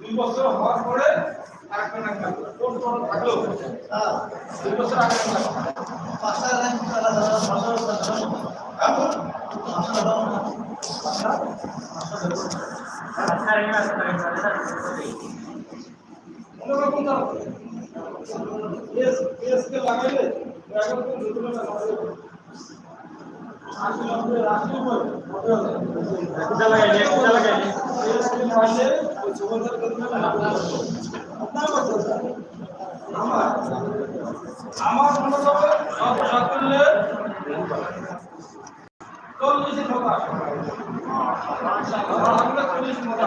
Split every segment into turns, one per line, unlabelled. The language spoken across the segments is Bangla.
দুই বছর হওয়ার পরে কোন কোন থাকল দুই বছর আগে হ্যাঁ? অন্যরকম তার লাগাইলে এখন তো নতুন লাগাইলে আসলে আমরা মনে হবে সব সাকল্যে চল্লিশে মতো চল্লিশ মতো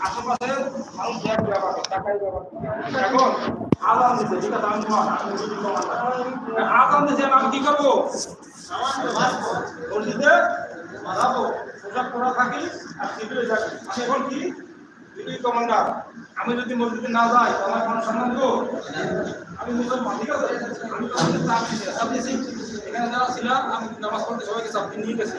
আশেপাশে মানুষ দেখ ব্যাপার টাকাই ব্যাপার এখন আদান দিতে আমি তোমার আদান দিতে আমি কি করব? আর আমি এখন কি? আমি যদি মসজিদে না যাই আমার কোনো সম্মান তো আমি মুসলমান, ঠিক আছে? আমি এখানে যারা ছিলাম, আমি নামাজ পড়তে সবাইকে চাপ নিয়ে গেছো।